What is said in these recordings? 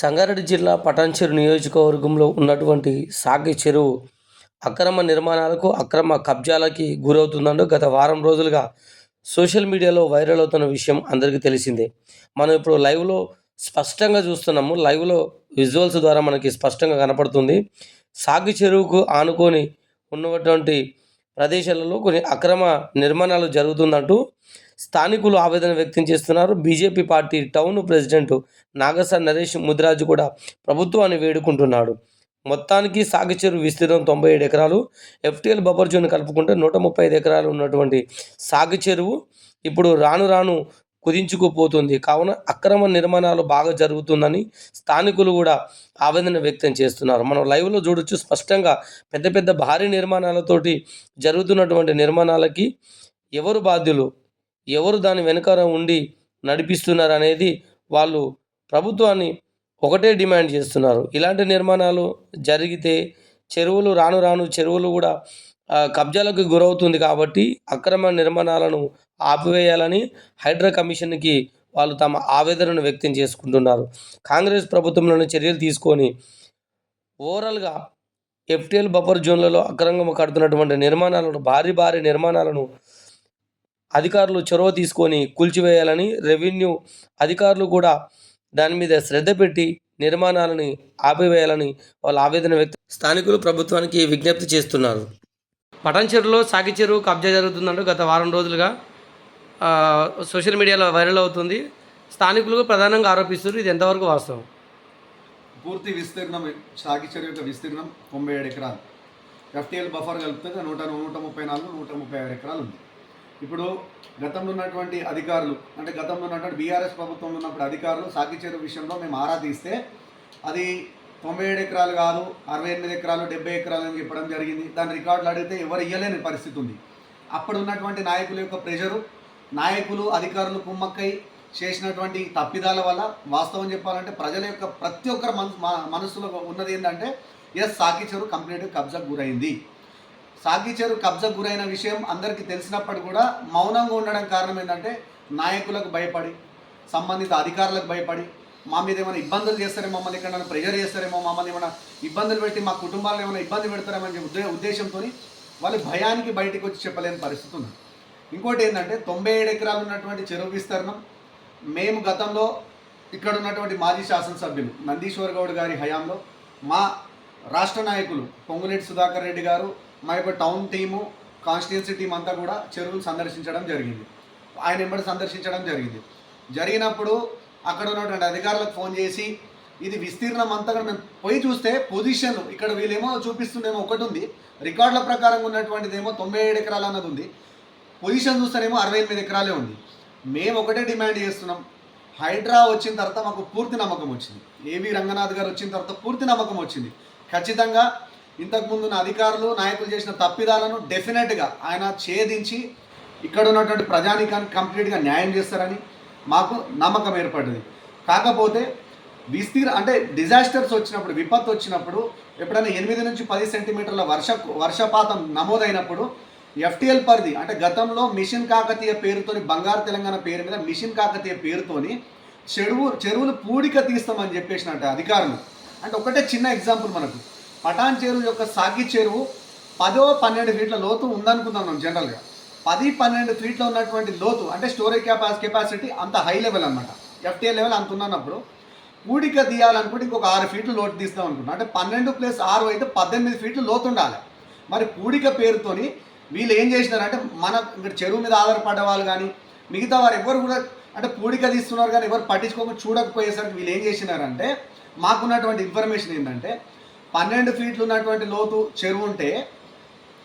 సంగారెడ్డి జిల్లా పటాన్చెరు నియోజకవర్గంలో ఉన్నటువంటి సాగి చెరువు అక్రమ నిర్మాణాలకు అక్రమ కబ్జాలకి గురవుతుందంటూ గత వారం రోజులుగా సోషల్ మీడియాలో వైరల్ అవుతున్న విషయం అందరికీ తెలిసిందే. మనం ఇప్పుడు లైవ్లో స్పష్టంగా చూస్తున్నాము. లైవ్లో విజువల్స్ ద్వారా మనకి స్పష్టంగా కనపడుతుంది. సాగి చెరువుకు ఆనుకొని ఉన్నటువంటి ప్రదేశాలలో కొన్ని అక్రమ నిర్మాణాలు జరుగుతుందంటూ స్థానికులు ఆవేదన వ్యక్తం చేస్తున్నారు. బీజేపీ పార్టీ టౌన్ ప్రెసిడెంట్ నాగస నరేష్ ముదిరాజు కూడా ప్రభుత్వాన్ని వేడుకుంటున్నాడు. మొత్తానికి సాగిచెరు విస్తీర్ణం తొంభై ఏడు ఎకరాలు. ఎఫ్టీఎల్ బఫర్ జోన్ కలుపుకుంటే నూట ముప్పై ఐదు ఎకరాలు ఉన్నటువంటి సాగు చెరువు ఇప్పుడు రాను రాను కుదించుకుపోతుంది. కావున అక్రమ నిర్మాణాలు బాగా జరుగుతుందని స్థానికులు కూడా ఆవేదన వ్యక్తం చేస్తున్నారు. మనం లైవ్లో చూడొచ్చు. స్పష్టంగా పెద్ద పెద్ద భారీ నిర్మాణాలతోటి జరుగుతున్నటువంటి నిర్మాణాలకి ఎవరు బాధ్యులు? ఎవరు దాని వెనుక ఉండి నడిపిస్తున్నారు అనేది వాళ్ళు ప్రభుత్వాన్ని ఒకటే డిమాండ్ చేస్తున్నారు. ఇలాంటి నిర్మాణాలు జరిగితే చెరువులు రాను రాను చెరువులు కూడా కబ్జాలకు గురవుతుంది కాబట్టి అక్రమ నిర్మాణాలను ఆపివేయాలని హైడ్రా కమిషన్కి వాళ్ళు తమ ఆవేదనను వ్యక్తం చేసుకుంటున్నారు. కాంగ్రెస్ ప్రభుత్వంలోని చర్యలు తీసుకొని ఓవరాల్గా ఎఫ్టీఎల్ బఫర్ జోన్లలో అక్రమంగా కడుతున్నటువంటి నిర్మాణాలను భారీ భారీ నిర్మాణాలను అధికారులు చొరవ తీసుకొని కూల్చివేయాలని రెవెన్యూ అధికారులు కూడా దాని మీద శ్రద్ధ పెట్టి నిర్మాణాలని ఆపివేయాలని వాళ్ళ ఆవేదన వ్యక్తం స్థానికులు ప్రభుత్వానికి విజ్ఞప్తి చేస్తున్నారు. పటాన్చెరులో సాగి చెరువు కబ్జా జరుగుతుందంటూ గత వారం రోజులుగా ఆ, సోషల్ మీడియాలో వైరల్ అవుతుంది. స్థానికులు ప్రధానంగా ఆరోపిస్తున్నారు. ఇది ఎంతవరకు వాస్తవం? పూర్తి విస్తీర్ణం సాగి చెరువు యొక్క విస్తీర్ణం తొంభై ఏడు ఎకరాలు. ఎఫ్టీఎల్ బఫర్ కలిపితే నూట నూట ముప్పై నాలుగు నూట ముప్పై ఆరు ఎకరాలు ఉంది. ఇప్పుడు గతంలో ఉన్నటువంటి అధికారులు అంటే గతంలో ఉన్నటువంటి బీఆర్ఎస్ ప్రభుత్వం ఉన్నప్పుడు అధికారులు సాగి చెరువు విషయంలో మేము ఆరా తీస్తే అది తొంభై ఏడు ఎకరాలు కాదు అరవై ఎనిమిది ఎకరాలు డెబ్బై ఎకరాలు అని చెప్పడం జరిగింది. దాని రికార్డులు అడిగితే ఎవరు ఇయ్యలేని పరిస్థితి ఉంది. అప్పుడు ఉన్నటువంటి నాయకుల యొక్క ప్రెషరు నాయకులు అధికారులు కుమ్మక్కై చేసినటువంటి తప్పిదాల వల్ల వాస్తవం చెప్పాలంటే ప్రజల యొక్క ప్రతి ఒక్కరి మన మనసులో ఉన్నది ఏంటంటే ఎస్ సాకి చెరువు కంప్లీట్గా కబ్జాకు గురైంది. సాగిచేరు చెరువు గురైన విషయం అందరికీ తెలిసినప్పుడు కూడా మౌనంగా ఉండడం కారణం ఏంటంటే నాయకులకు భయపడి సంబంధిత అధికారులకు భయపడి మా మీద ఏమైనా ఇబ్బందులు చేస్తారేమో మమ్మల్ని ఇక్కడ ప్రెజర్ చేస్తారేమో మమ్మల్ని ఏమైనా ఇబ్బందులు పెట్టి మా కుటుంబాలను ఏమైనా ఇబ్బంది పెడతారేమని ఉద్దే ఉద్దేశంతో వాళ్ళు భయానికి బయటికి వచ్చి చెప్పలేని పరిస్థితి ఉంది ఇంకోటి ఏంటంటే తొంభై ఏడు ఎకరాలు ఉన్నటువంటి చెరువు విస్తరణం మేము గతంలో ఇక్కడ ఉన్నటువంటి మాజీ శాసనసభ్యులు నందీశ్వర్ గౌడ్ గారి హయాంలో మా రాష్ట్ర నాయకులు పొంగులేటి సుధాకర్ రెడ్డి గారు మా యొక్క టౌన్ టీము కాన్స్టిట్యున్సీ టీం అంతా కూడా చెరువులు సందర్శించడం జరిగింది. ఆయన ఎంబడి సందర్శించడం జరిగింది. జరిగినప్పుడు అక్కడ ఉన్నటువంటి అధికారులకు ఫోన్ చేసి ఇది విస్తీర్ణం అంతా కూడా మేము పోయి చూస్తే పొజిషన్ ఇక్కడ వీళ్ళేమో చూపిస్తుండేమో ఒకటి ఉంది. రికార్డుల ప్రకారం ఉన్నటువంటిదేమో తొంభై ఏడు ఎకరాలు అన్నది ఉంది. పొజిషన్ చూస్తేనేమో అరవై ఎనిమిది ఎకరాలే ఉంది. మేము ఒకటే డిమాండ్ చేస్తున్నాం. హైడ్రా వచ్చిన తర్వాత మాకు పూర్తి నమ్మకం వచ్చింది. ఏవి రంగనాథ్ గారు వచ్చిన తర్వాత పూర్తి నమ్మకం వచ్చింది. ఖచ్చితంగా ఇంతకుముందు ఉన్న అధికారులు నాయకులు చేసిన తప్పిదాలను డెఫినెట్గా ఆయన ఛేదించి ఇక్కడ ఉన్నటువంటి ప్రజానికానికి కంప్లీట్గా న్యాయం చేస్తారని మాకు నమ్మకం ఏర్పడింది. కాకపోతే విస్తీర్ అంటే డిజాస్టర్స్ వచ్చినప్పుడు విపత్తు వచ్చినప్పుడు ఎప్పుడైనా ఎనిమిది నుంచి పది సెంటీమీటర్ల వర్ష వర్షపాతం నమోదైనప్పుడు ఎఫ్టీఎల్ పరిధి అంటే గతంలో మిషన్ కాకతీయ పేరుతోని బంగారు తెలంగాణ పేరు మీద మిషన్ కాకతీయ పేరుతోని చెరువు చెరువులు పూడిక తీస్తామని చెప్పేసినట్టు అధికారులు. అంటే ఒకటే చిన్న ఎగ్జాంపుల్ మనకు. పటాన్ చెరువు యొక్క సాగి చెరువు పదో పన్నెండు ఫీట్ల లోతు ఉందనుకుందాం మనం జనరల్గా పది పన్నెండు ఫీట్లో ఉన్నటువంటి లోతు అంటే స్టోరేజ్ కెపాసి కెపాసిటీ అంత హై లెవెల్ అనమాట ఎఫ్టీఏ లెవెల్ అంత ఉన్నప్పుడు పూడిక తీయాలనుకుంటే ఇంకొక ఆరు ఫీట్లు లోతు తీస్తాం అనుకుంటున్నాం. అంటే పన్నెండు ప్లస్ ఆరు అయితే పద్దెనిమిది ఫీట్లు లోతు ఉండాలి. మరి పూడిక పేరుతోని వీళ్ళు ఏం చేసినారంటే మన ఇక్కడ చెరువు మీద ఆధారపడ్డ వాళ్ళు కానీ మిగతా వారు ఎవరు కూడా అంటే పూడిక తీస్తున్నారు కానీ ఎవరు పట్టించుకోకుండా చూడకపోయేసరికి వీళ్ళు ఏం చేసినారంటే మాకున్నటువంటి ఇన్ఫర్మేషన్ ఏంటంటే పన్నెండు ఫీట్లు ఉన్నటువంటి లోతు చెరువు ఉంటే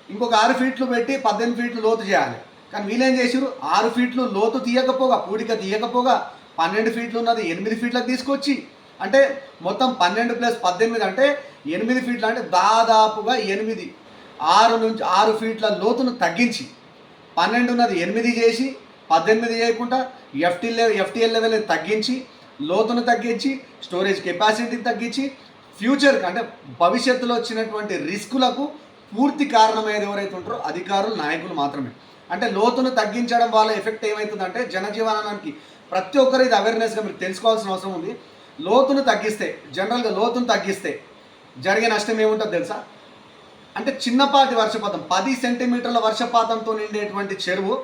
ఇంకొక ఆరు ఫీట్లు పెట్టి పద్దెనిమిది ఫీట్లు లోతు చేయాలి. కానీ వీళ్ళేం చేసారు ఆరు ఫీట్లు లోతు తీయకపోగా పూడిక తీయకపోగా పన్నెండు ఫీట్లు ఉన్నది ఎనిమిది ఫీట్లకు తీసుకొచ్చి అంటే మొత్తం పన్నెండు ప్లస్ పద్దెనిమిది అంటే ఎనిమిది ఫీట్లు అంటే దాదాపుగా ఎనిమిది. ఆరు నుంచి ఆరు ఫీట్ల లోతును తగ్గించి పన్నెండు ఉన్నది ఎనిమిది చేసి పద్దెనిమిది చేయకుండా ఎఫ్టీ లెవెల్ ఎఫ్టీఎల్ లెవెల్ తగ్గించి లోతును తగ్గించి స్టోరేజ్ కెపాసిటీని తగ్గించి ఫ్యూచర్కి అంటే భవిష్యత్తులో వచ్చినటువంటి రిస్కులకు పూర్తి కారణమయ్యేది ఎవరైతే ఉంటారో అధికారులు నాయకులు మాత్రమే. అంటే లోతును తగ్గించడం వల్ల ఎఫెక్ట్ ఏమవుతుందంటే జనజీవనానికి ప్రతి ఒక్కరు ఇది అవేర్నెస్గా మీరు తెలుసుకోవాల్సిన అవసరం ఉంది. లోతును తగ్గిస్తే జనరల్గా లోతును తగ్గిస్తే జరిగే నష్టం ఏముంటుంది తెలుసా? అంటే చిన్నపాటి వర్షపాతం పది సెంటీమీటర్ల వర్షపాతంతో నిండేటువంటి చెరువు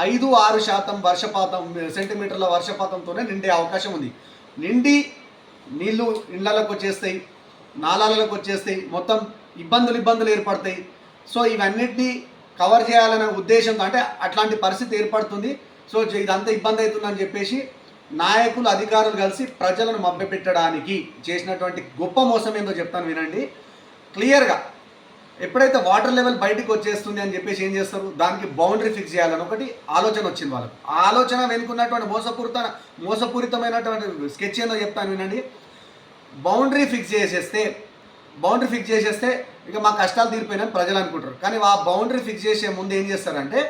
ఐదు ఆరు శాతం వర్షపాతం సెంటీమీటర్ల వర్షపాతంతోనే నిండే అవకాశం ఉంది. నిండి నీళ్ళు ఇళ్ళలోకి వచ్చేస్తాయి. నాలాలలోకి వచ్చేస్తాయి. మొత్తం ఇబ్బందులు ఇబ్బందులు ఏర్పడతాయి. సో ఇవన్నిటినీ కవర్ చేయాలనే ఉద్దేశంతో అంటే అట్లాంటి పరిస్థితి ఏర్పడుతుంది. సో ఇదంతా ఇబ్బంది అవుతుందని చెప్పేసి నాయకులు అధికారులు కలిసి ప్రజలను మభ్యపెట్టడానికి చేసినటువంటి గొప్ప మోసం ఏందో చెప్తాను వినండి. క్లియర్గా ఎప్పుడైతే వాటర్ లెవెల్ బయటకు వచ్చేస్తుంది అని చెప్పేసి ఏం చేస్తారు? దానికి బౌండరీ ఫిక్స్ చేయాలని ఒకటి ఆలోచన వచ్చింది వాళ్ళకు. ఆ ఆలోచన వెనుకున్నటువంటి మోసపూరిత మోసపూరితమైనటువంటి స్కెచ్ ఏందో చెప్తాను వినండి. బౌండరీ ఫిక్స్ చేసేస్తే బౌండరీ ఫిక్స్ చేసేస్తే ఇక మా కష్టాలు తీరిపోయినాయని ప్రజలు అనుకుంటారు. కానీ ఆ బౌండరీ ఫిక్స్ చేసే ముందు ఏం చేస్తారంటే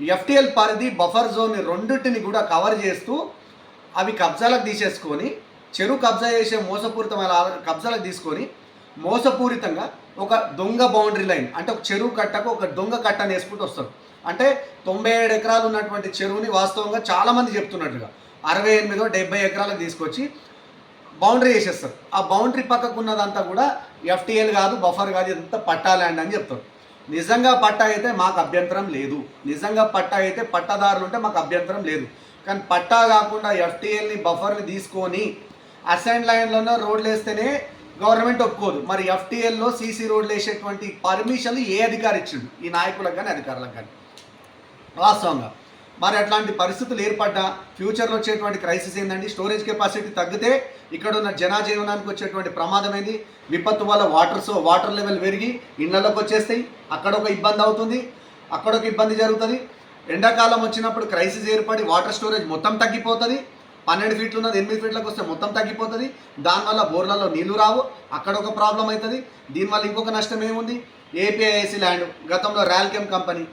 ఎఫ్టిఎల్ పరిధి బఫర్ జోన్ రెండింటిని కూడా కవర్ చేస్తూ అవి కబ్జాలకు తీసేసుకొని చెరువు కబ్జా చేసే మోసపూరితమైన కబ్జాలకు తీసుకొని మోసపూరితంగా ఒక దొంగ బౌండరీ లైన్ అంటే ఒక చెరువు కట్టకు ఒక దొంగ కట్టని వేసుకుంటూ వస్తారు. అంటే తొంభై ఏడు ఎకరాలు ఉన్నటువంటి చెరువుని వాస్తవంగా చాలామంది చెప్తున్నట్టుగా అరవై ఎనిమిదో డెబ్బై ఎకరాలకు తీసుకొచ్చి బౌండరీ వేసేస్తారు. ఆ బౌండరీ పక్కకు ఉన్నదంతా కూడా ఎఫ్టీఎల్ కాదు బఫర్ కాదు ఇదంతా పట్టా ల్యాండ్ అని చెప్తారు. నిజంగా పట్టా అయితే మాకు అభ్యంతరం లేదు. నిజంగా పట్టా అయితే పట్టాదారులు ఉంటే మాకు అభ్యంతరం లేదు. కానీ పట్టా కాకుండా ఎఫ్టీఎల్ని బఫర్ని తీసుకొని అసైన్ లైన్లోనే రోడ్లు వేస్తేనే గవర్నమెంట్ ఒప్పుకోదు. మరి ఎఫ్టీఎల్లో సీసీ రోడ్లు వేసేటువంటి పర్మిషన్లు ఏ అధికారి ఇచ్చిండు? ఈ నాయకులకు కానీ అధికారులకు కానీ. వాస్తవంగా. మరి అట్లాంటి పరిస్థితులు ఏర్పడ్డా ఫ్యూచర్లో వచ్చేటువంటి క్రైసిస్ ఏంటండి స్టోరేజ్ కెపాసిటీ తగ్గితే ఇక్కడ ఉన్న జనాజీవనానికి వచ్చేటువంటి ప్రమాదం ఏంది విపత్తు వల్ల వాటర్ సో వాటర్ లెవెల్ పెరిగి ఇళ్ళలోకి వచ్చేస్తాయి. అక్కడ ఒక ఇబ్బంది అవుతుంది. అక్కడ ఒక ఇబ్బంది జరుగుతుంది. ఎండాకాలం వచ్చినప్పుడు క్రైసిస్ ఏర్పడి వాటర్ స్టోరేజ్ మొత్తం తగ్గిపోతుంది. పన్నెండు ఫీట్లు ఉన్నది ఎనిమిది ఫీట్లకు వస్తే మొత్తం తగ్గిపోతుంది. దానివల్ల బోర్లలో నీళ్ళు రావు. అక్కడ ఒక ప్రాబ్లం అవుతుంది. దీనివల్ల ఇంకొక నష్టం ఏముంది? ఏపీఐసి ల్యాండ్ గతంలో ర్యాల్కెమ్ కంపెనీ